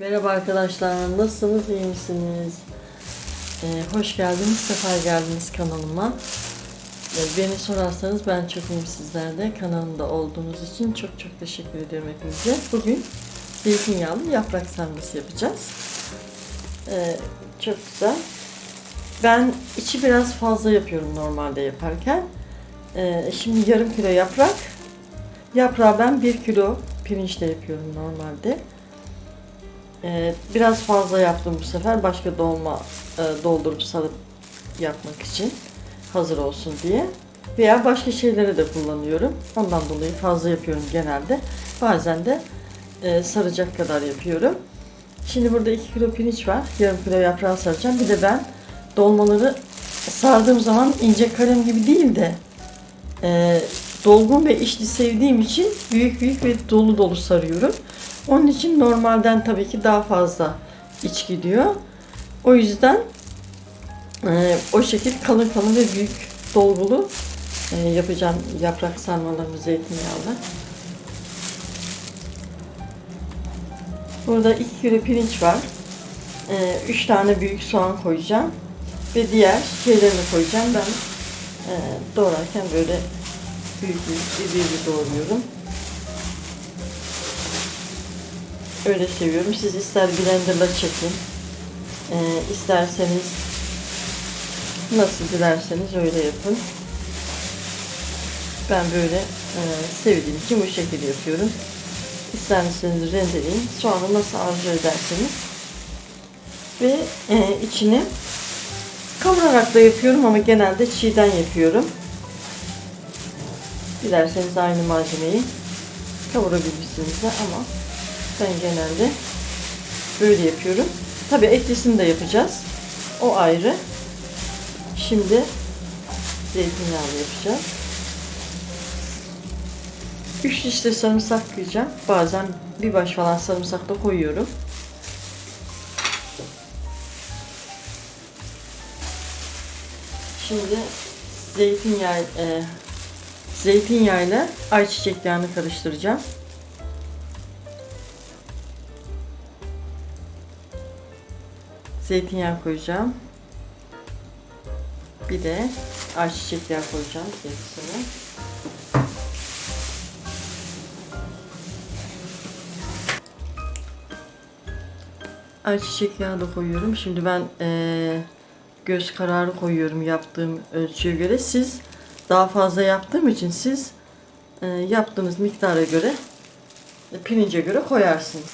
Merhaba arkadaşlar, nasılsınız, iyi misiniz? Ee, hoş geldiniz, sefer geldiniz kanalıma. Ee, beni sorarsanız ben çok iyiyim sizlerde. Kanalımda olduğunuz için çok çok teşekkür ediyorum hepinize. Bugün zeytinyağlı yaprak sarması yapacağız. Ee, çok güzel. Ben içi biraz fazla yapıyorum normalde yaparken. Ee, şimdi yarım kilo yaprak. Yaprağı ben 1 kilo pirinçle yapıyorum normalde. Ee, biraz fazla yaptım bu sefer. Başka dolma e, doldurup sarıp yapmak için hazır olsun diye. Veya başka şeylere de kullanıyorum. Ondan dolayı fazla yapıyorum genelde. Bazen de e, saracak kadar yapıyorum. Şimdi burada 2 kilo pirinç var. Yarım kilo yaprağı saracağım. Bir de ben dolmaları sardığım zaman ince kalem gibi değil de e, dolgun ve içli sevdiğim için büyük büyük ve dolu dolu sarıyorum. Onun için normalden tabii ki daha fazla iç gidiyor. O yüzden e, o şekil kalın kalın ve büyük dolgulu e, yapacağım yaprak sarmalarımı zeytinyağlı. Burada 2 kilo pirinç var. 3 tane büyük soğan koyacağım. Ve diğer şeylerini koyacağım. Ben e, doğrarken böyle büyük büyük iri doğruyorum. Öyle seviyorum. Siz ister blenderla çekin, e, isterseniz nasıl dilerseniz öyle yapın. Ben böyle e, sevdiğim için bu şekilde yapıyorum. İsterseniz rendeleyin. Sonra nasıl arzu ederseniz. Ve e, içini kavurarak da yapıyorum ama genelde çiğden yapıyorum. Dilerseniz aynı malzemeyi kavurabilirsiniz de ama ben genelde böyle yapıyorum. Tabi etlisini de yapacağız. O ayrı. Şimdi zeytinyağlı yapacağız. 3 diş de sarımsak koyacağım. Bazen bir baş falan sarımsak da koyuyorum. Şimdi zeytinyağı e, zeytinyağıyla ayçiçek yağını karıştıracağım. Zeytinyağı koyacağım. Bir de ayçiçek yağı koyacağım gerisine. Ayçiçek yağı da koyuyorum. Şimdi ben eee, göz kararı koyuyorum yaptığım ölçüye göre. Siz daha fazla yaptığım için siz eee, yaptığınız miktara göre e, pirince göre koyarsınız.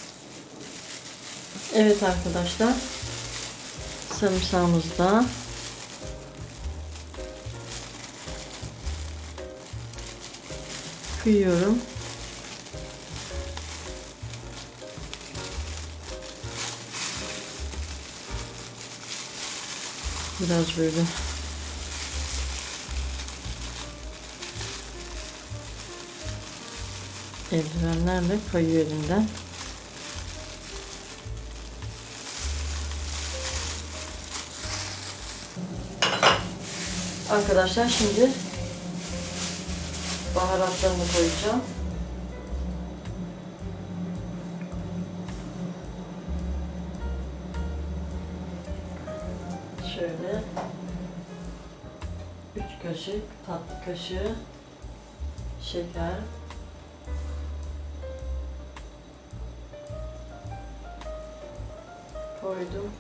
Evet arkadaşlar. Sarımsağımız da kıyıyorum. Biraz böyle eldivenlerle kayıyor elimden. Arkadaşlar şimdi baharatlarını koyacağım. Şöyle 3 kaşık tatlı kaşığı şeker koydum.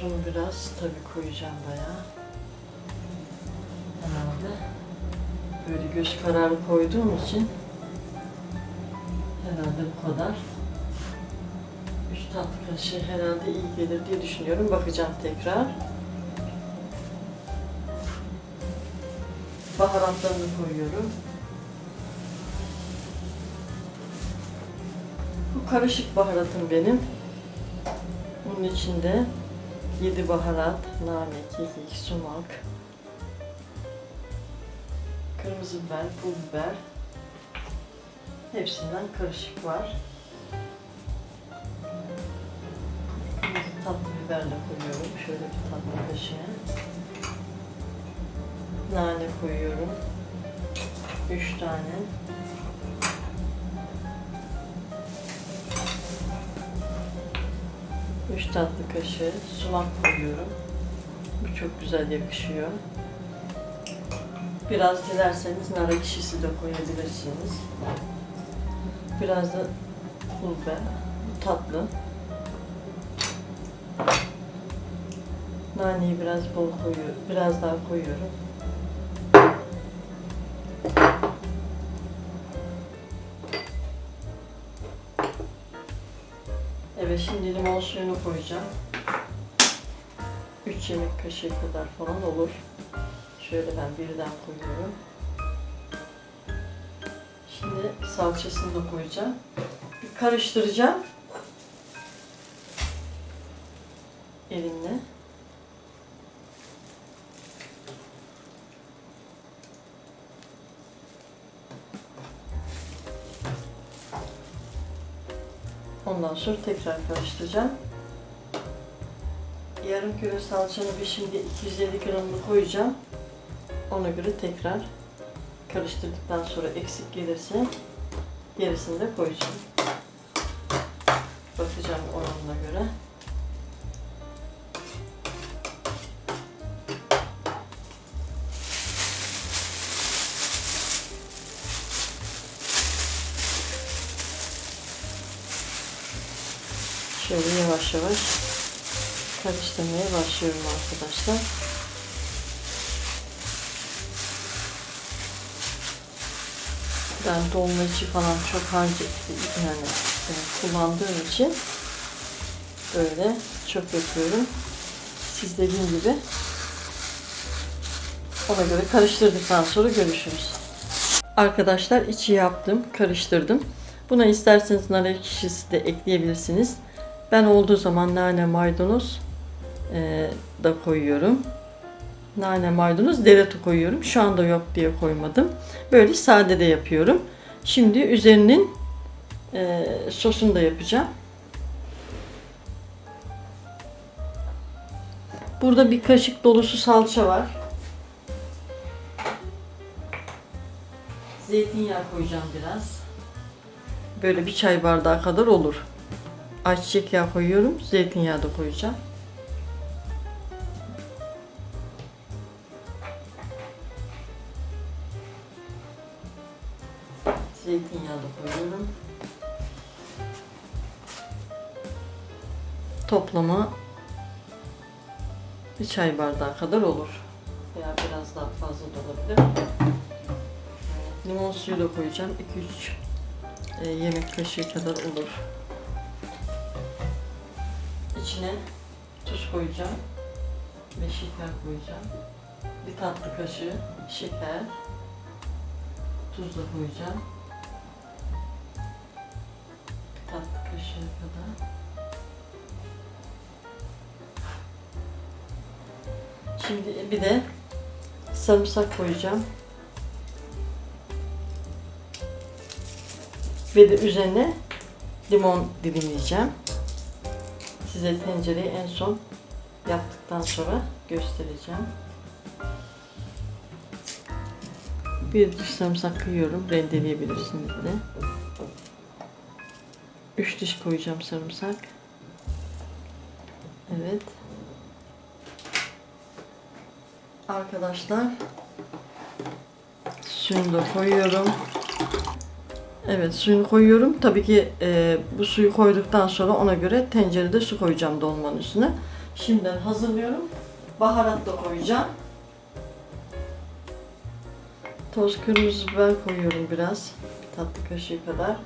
Tuzunu biraz tabii koyacağım bayağı. Herhalde. Böyle göz kararı koyduğum için herhalde bu kadar. 3 tatlı kaşığı herhalde iyi gelir diye düşünüyorum. Bakacağım tekrar. Baharatlarını koyuyorum. Bu karışık baharatım benim. Bunun içinde 7 baharat, nane, kekik, sumak, kırmızı biber, pul biber hepsinden karışık var. Tatlı biber de koyuyorum. Şöyle bir tatlı kaşığı. Nane koyuyorum. Üç tane. Üç tatlı kaşığı sumak koyuyorum. Bu çok güzel yakışıyor. Biraz dilerseniz nar ekşisi de koyabilirsiniz. Biraz da pul biber. Bu tatlı. Naneyi biraz bol koyuyorum. Biraz daha koyuyorum. Evet şimdi limon suyunu koyacağım. 3 yemek kaşığı kadar falan olur. Şöyle ben birden koyuyorum. Şimdi salçasını da koyacağım. Bir karıştıracağım. Ondan sonra tekrar karıştıracağım. Yarım kilo salçanı bir şimdi 250 gramını koyacağım. Ona göre tekrar karıştırdıktan sonra eksik gelirse gerisini de koyacağım. Bakacağım oranına göre. Şöyle yavaş yavaş karıştırmaya başlıyorum arkadaşlar. Ben dolma içi falan çok harcı yani e, kullandığım için böyle çok yapıyorum. Siz dediğim gibi ona göre karıştırdıktan sonra görüşürüz. Arkadaşlar içi yaptım, karıştırdım. Buna isterseniz nar ekşisi de ekleyebilirsiniz. Ben olduğu zaman nane maydanoz e, da koyuyorum. Nane maydanoz deretu koyuyorum. Şu anda yok diye koymadım. Böyle sade de yapıyorum. Şimdi üzerinin e, sosunu da yapacağım. Burada bir kaşık dolusu salça var. Zeytinyağı koyacağım biraz. Böyle bir çay bardağı kadar olur. Ayçiçek yağı koyuyorum. Zeytinyağı da koyacağım. Zeytinyağı da koyuyorum. Toplama bir çay bardağı kadar olur. Veya biraz daha fazla da olabilir. Limon suyu da koyacağım. 2-3 e, yemek kaşığı kadar olur. İçine tuz koyacağım ve şeker koyacağım. Bir tatlı kaşığı şeker, tuz da koyacağım. Bir tatlı kaşığı kadar. Şimdi bir de sarımsak koyacağım. Ve de üzerine limon dilimleyeceğim. Size tencereyi en son yaptıktan sonra göstereceğim. Bir diş sarımsak kıyıyorum. Rendeleyebilirsiniz de. Üç diş koyacağım sarımsak. Evet. Arkadaşlar suyunu da koyuyorum. Evet suyunu koyuyorum. Tabii ki e, bu suyu koyduktan sonra ona göre tencerede su koyacağım dolmanın üstüne. Şimdiden hazırlıyorum. Baharat da koyacağım. Toz kırmızı biber koyuyorum biraz. Bir tatlı kaşığı kadar.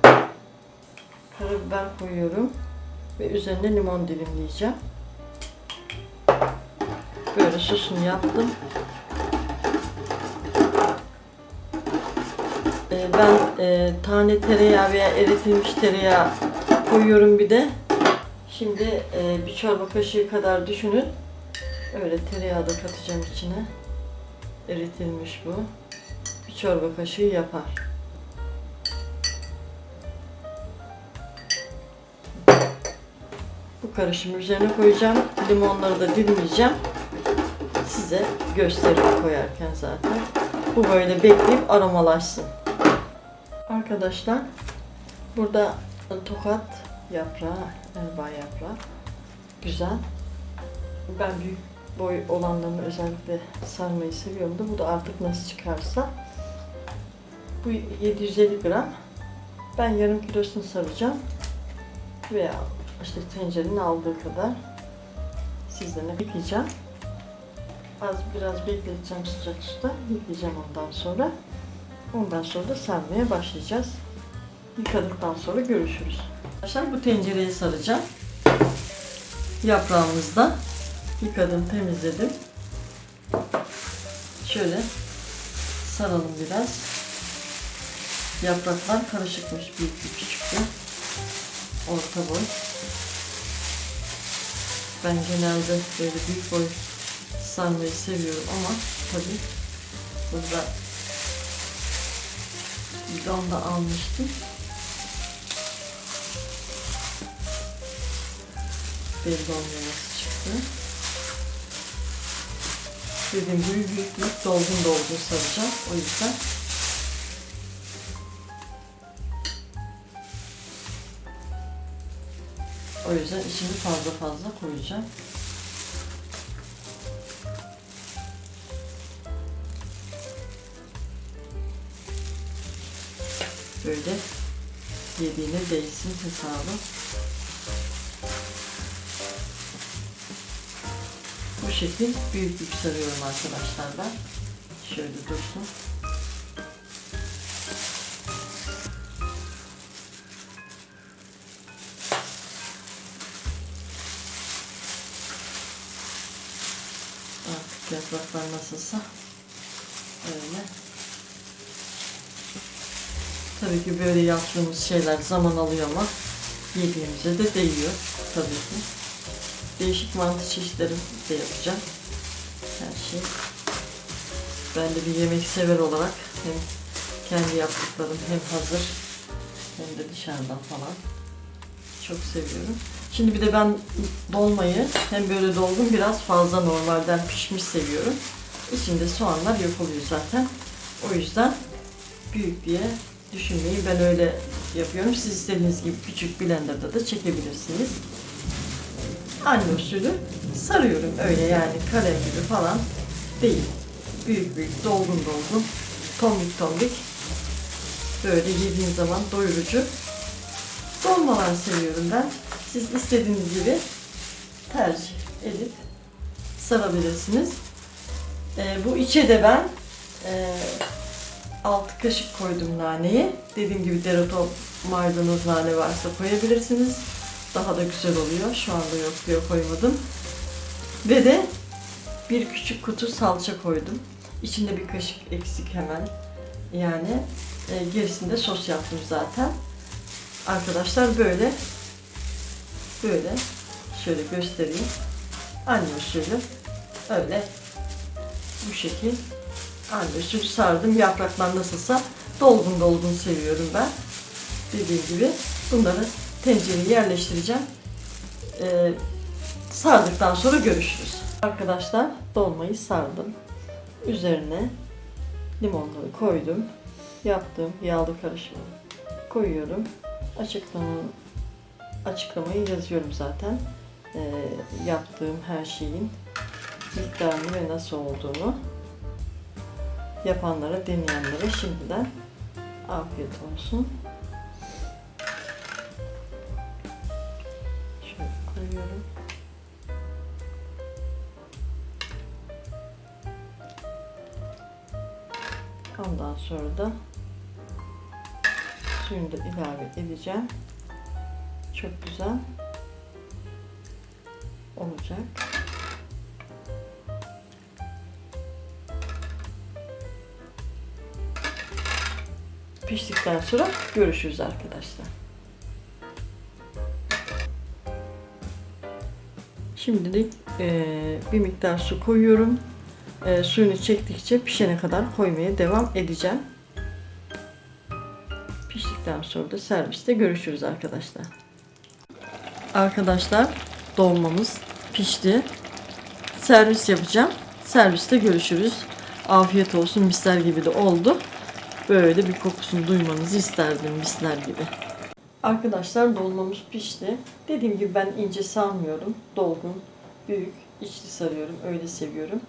Karabiber koyuyorum. Ve üzerine limon dilimleyeceğim. Böyle sosunu yaptım. Ben e, tane tereyağı veya eritilmiş tereyağı koyuyorum bir de. Şimdi e, bir çorba kaşığı kadar düşünün. Öyle tereyağı da katacağım içine. Eritilmiş bu. Bir çorba kaşığı yapar. Bu karışımı üzerine koyacağım. Limonları da dilimleyeceğim. Size gösteririm koyarken zaten. Bu böyle bekleyip aromalaşsın. Arkadaşlar burada tokat yaprağı, erba yaprağı güzel. Ben büyük boy olanlarını özellikle sarmayı seviyorum da bu da artık nasıl çıkarsa. Bu 750 gram. Ben yarım kilosunu saracağım. Veya işte tencerenin aldığı kadar sizlerine yıkayacağım. Az biraz bekleteceğim sıcak suda. Yıkayacağım ondan sonra. Ondan sonra da sarmaya başlayacağız. Yıkadıktan sonra görüşürüz. Arkadaşlar bu tencereye saracağım. Yaprağımızı da yıkadım, temizledim. Şöyle saralım biraz. Yapraklar karışıkmış, büyük bir küçüklü. Orta boy. Ben genelde böyle büyük boy sarmayı seviyorum ama tabii burada bidon da almıştım. Olmuyor nasıl çıktı. Dediğim gibi büyük büyük dolgun dolgun saracağım. O yüzden O yüzden içini fazla fazla koyacağım. Böyle yediğine değsin hesabı. Bu şekil büyük büyük sarıyorum arkadaşlar ben. Şöyle dursun. Ki böyle yaptığımız şeyler zaman alıyor ama yediğimize de değiyor tabii ki. Değişik mantı çeşitleri de yapacağım. Her şey. Ben de bir yemek sever olarak hem kendi yaptıklarım hem hazır hem de dışarıdan falan çok seviyorum. Şimdi bir de ben dolmayı hem böyle dolgun biraz fazla normalden pişmiş seviyorum. İçinde soğanlar yok oluyor zaten. O yüzden büyük diye düşünmeyi ben öyle yapıyorum. Siz istediğiniz gibi küçük blenderda da çekebilirsiniz. Anne usulü sarıyorum öyle yani kalem gibi falan değil. Büyük büyük dolgun dolgun tombik tombik böyle yediğin zaman doyurucu dolmalar seviyorum ben. Siz istediğiniz gibi tercih edip sarabilirsiniz. Ee, bu içe de ben e, 6 kaşık koydum naneyi. Dediğim gibi dereotu, maydanoz, nane varsa koyabilirsiniz. Daha da güzel oluyor. Şu anda yok diye koymadım. Ve de bir küçük kutu salça koydum. İçinde bir kaşık eksik hemen. Yani e, gerisinde sos yaptım zaten. Arkadaşlar böyle böyle şöyle göstereyim. Anne usulü öyle bu şekil anne usulü sardım. Yapraklar nasılsa dolgun dolgun seviyorum ben. Dediğim gibi bunları tencereye yerleştireceğim. Ee, sardıktan sonra görüşürüz. Arkadaşlar dolmayı sardım. Üzerine limonları koydum. Yaptığım yağlı karışımı koyuyorum. Açıklama, açıklamayı yazıyorum zaten. Ee, yaptığım her şeyin miktarını ve nasıl olduğunu yapanlara, deneyenlere şimdiden afiyet olsun. Şöyle koyuyorum. Ondan sonra da suyunu da ilave edeceğim. Çok güzel olacak. Piştikten sonra görüşürüz arkadaşlar. Şimdilik eee, bir miktar su koyuyorum. Eee, suyunu çektikçe pişene kadar koymaya devam edeceğim. Piştikten sonra da serviste görüşürüz arkadaşlar. Arkadaşlar dolmamız pişti. Servis yapacağım. Serviste görüşürüz. Afiyet olsun misler gibi de oldu. Böyle bir kokusunu duymanızı isterdim misler gibi. Arkadaşlar dolmamız pişti. Dediğim gibi ben ince sarmıyorum. Dolgun, büyük, içli sarıyorum. Öyle seviyorum.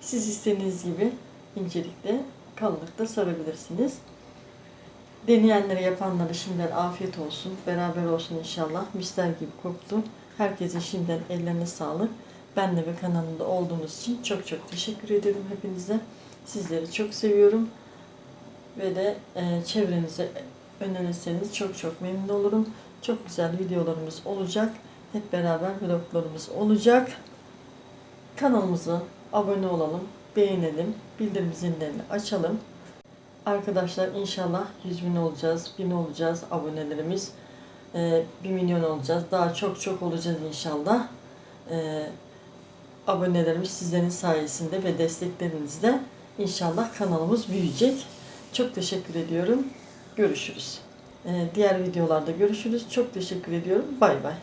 Siz istediğiniz gibi incelikte, kalınlıkta sarabilirsiniz. Deneyenlere yapanlara şimdiden afiyet olsun. Beraber olsun inşallah. Misler gibi koktu. Herkese şimdiden ellerine sağlık. Benle ve kanalımda olduğunuz için çok çok teşekkür ederim hepinize. Sizleri çok seviyorum. Ve de e, çevrenize önerirseniz çok çok memnun olurum. Çok güzel videolarımız olacak. Hep beraber vloglarımız olacak. Kanalımıza abone olalım, beğenelim, bildirim zillerini açalım. Arkadaşlar inşallah 100 bin olacağız, 1000 olacağız abonelerimiz. Ee, 1 milyon olacağız. Daha çok çok olacağız inşallah. Ee, abonelerimiz sizlerin sayesinde ve desteklerinizle inşallah kanalımız büyüyecek. Çok teşekkür ediyorum. Görüşürüz. Ee, diğer videolarda görüşürüz. Çok teşekkür ediyorum. Bay bay.